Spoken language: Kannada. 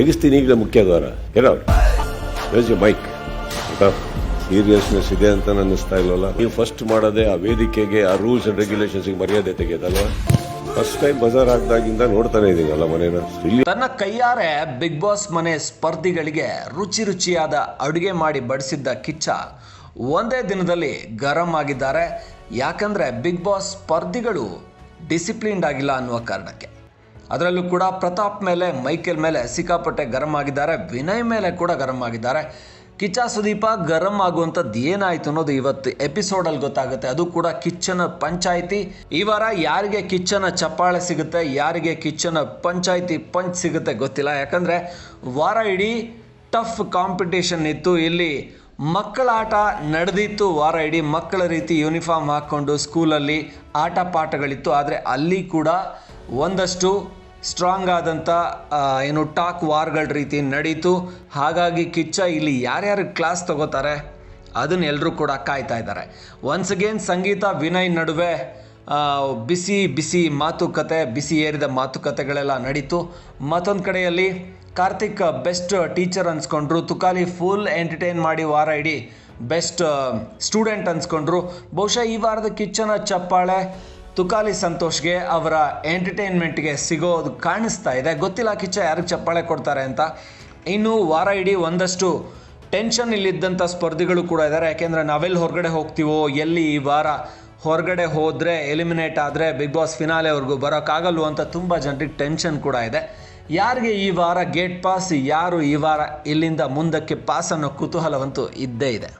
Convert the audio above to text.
ತೆಗಿಸ್ತೀನಿ ಈಗಲೇ ಮುಖ್ಯ ದ್ವಾರ. ಯು ಮೈಕ್ ಸೀರಿಯಸ್ನೆಸ್ ಇದೆ ಅಂತ ಅನ್ನಿಸ್ತಾ ಇಲ್ಲವಲ್ಲ ನೀವು ಫಸ್ಟ್ ಮಾಡೋದೇ ಆ ವೇದಿಕೆಗೆ, ಆ ರೂಲ್ಸ್ ಅಂಡ್ ರೆಗ್ಯುಲೇಷನ್ಸ್ ಮರ್ಯಾದೆ ತೆಗೆಯೋದಲ್ವಾ? ಫಸ್ಟ್ ಟೈಮ್ ಬಜಾರ್ ಆಗ್ದಾಗಿಂದ ನೋಡ್ತಾನೆ ಇದೀನಲ್ಲ ಮನೇನ. ತನ್ನ ಕೈಯಾರೆ ಬಿಗ್ ಬಾಸ್ ಮನೆ ಸ್ಪರ್ಧಿಗಳಿಗೆ ರುಚಿ ರುಚಿಯಾದ ಅಡುಗೆ ಮಾಡಿ ಬಡಿಸಿದ್ದ ಕಿಚ್ಚ ಒಂದೇ ದಿನದಲ್ಲಿ ಗರಂ ಆಗಿದ್ದಾರೆ. ಯಾಕಂದ್ರೆ ಬಿಗ್ ಬಾಸ್ ಸ್ಪರ್ಧಿಗಳು ಡಿಸಿಪ್ಲಿನ್ಡ್ ಆಗಿಲ್ಲ ಅನ್ನುವ ಕಾರಣಕ್ಕೆ. ಅದರಲ್ಲೂ ಕೂಡ ಪ್ರತಾಪ್ ಮೇಲೆ, ಮೈಕೆಲ್ ಮೇಲೆ ಸಿಕ್ಕಾಪಟ್ಟೆ ಗರಂ ಆಗಿದ್ದಾರೆ. ವಿನಯ್ ಮೇಲೆ ಕೂಡ ಗರಂ ಆಗಿದ್ದಾರೆ. ಕಿಚ್ಚ ಸುದೀಪ, ಗರಂ ಆಗುವಂಥದ್ದು ಏನಾಯ್ತು ಅನ್ನೋದು ಇವತ್ತು ಎಪಿಸೋಡಲ್ಲಿ ಗೊತ್ತಾಗುತ್ತೆ. ಅದು ಕೂಡ ಕಿಚ್ಚನ ಪಂಚಾಯಿತಿ. ಈ ವಾರ ಯಾರಿಗೆ ಕಿಚ್ಚನ ಚಪ್ಪಾಳೆ ಸಿಗುತ್ತೆ, ಯಾರಿಗೆ ಕಿಚ್ಚನ ಪಂಚಾಯಿತಿ ಪಂಚ್ ಸಿಗುತ್ತೆ ಗೊತ್ತಿಲ್ಲ. ಯಾಕಂದರೆ ವಾರ ಇಡೀ ಟಫ್ ಕಾಂಪಿಟೇಷನ್ ಇತ್ತು. ಇಲ್ಲಿ ಮಕ್ಕಳ ಆಟ ನಡೆದಿತ್ತು. ವಾರ ಇಡೀ ಮಕ್ಕಳ ರೀತಿ ಯೂನಿಫಾರ್ಮ್ ಹಾಕ್ಕೊಂಡು ಸ್ಕೂಲಲ್ಲಿ ಆಟ ಪಾಠಗಳಿತ್ತು ಆದರೆ ಅಲ್ಲಿ ಕೂಡ ಒಂದಷ್ಟು ಸ್ಟ್ರಾಂಗ್ ಆದಂಥ ಏನು ಟಾಕ್ ವಾರ್ಗಳ ರೀತಿ ನಡೀತು. ಹಾಗಾಗಿ ಕಿಚ್ಚ ಇಲ್ಲಿ ಯಾರ್ಯಾರು ಕ್ಲಾಸ್ ತಗೋತಾರೆ, ಅದನ್ನ ಎಲ್ಲರೂ ಕೂಡ ಕಾಯ್ತಾ ಇದ್ದಾರೆ. ಒನ್ಸ್ ಅಗೇನ್ ಸಂಗೀತ, ವಿನಯ್ ನಡುವೆ ಬಿಸಿ ಬಿಸಿ ಮಾತುಕತೆ, ಬಿಸಿ ಏರಿದ ಮಾತುಕತೆಗಳೆಲ್ಲ ನಡೀತು. ಮತ್ತೊಂದು ಕಡೆಯಲ್ಲಿ, ಕಾರ್ತಿಕ್ ಬೆಸ್ಟ್ ಟೀಚರ್ ಅನ್ಸ್ಕೊಂಡ್ರು. ತುಕಾಲಿ ಫುಲ್ ಎಂಟರ್ಟೈನ್ ಮಾಡಿ ವಾರ ಇಡೀ ಬೆಸ್ಟ್ ಸ್ಟೂಡೆಂಟ್ ಅನ್ಸ್ಕೊಂಡ್ರು. ಬಹುಶಃ ಈ ವಾರದ ಕಿಚ್ಚನ ಚಪ್ಪಾಳೆ ತುಕಾಲಿ ಸಂತೋಷ್ಗೆ ಅವರ ಎಂಟರ್ಟೈನ್ಮೆಂಟ್ಗೆ ಸಿಗೋದು ಕಾಣಿಸ್ತಾ ಇದೆ. ಗೊತ್ತಿಲ್ಲ ಕಿಚ್ಚ ಯಾರಿಗೆ ಚಪ್ಪಾಳೆ ಕೊಡ್ತಾರೆ ಅಂತ. ಇನ್ನು ವಾರ ಇಡೀ ಒಂದಷ್ಟು ಟೆನ್ಷನ್ ಇಲ್ಲಿದ್ದಂಥ ಸ್ಪರ್ಧಿಗಳು ಕೂಡ ಇದ್ದಾರೆ ಯಾಕೆಂದರೆ ನಾವೆಲ್ಲಿ ಹೊರಗಡೆ ಹೋಗ್ತೀವೋ, ಎಲ್ಲಿ ಈ ವಾರ ಹೊರಗಡೆ ಹೋದರೆ ಎಲಿಮಿನೇಟ್ ಆದರೆ ಬಿಗ್ ಬಾಸ್ ಫಿನಾಲೆವರೆಗೂ ಬರೋಕ್ಕಾಗಲ್ವೋ ಅಂತ ತುಂಬ ಜನರಿಗೆ ಟೆನ್ಷನ್ ಕೂಡ ಇದೆ. ಯಾರಿಗೆ ಈ ವಾರ ಗೇಟ್ ಪಾಸ್ ಯಾರು ಈ ವಾರ ಇಲ್ಲಿಂದ ಮುಂದಕ್ಕೆ ಪಾಸ್ ಅನ್ನೋ ಕುತೂಹಲವಂತೂ ಇದ್ದೇ ಇದೆ.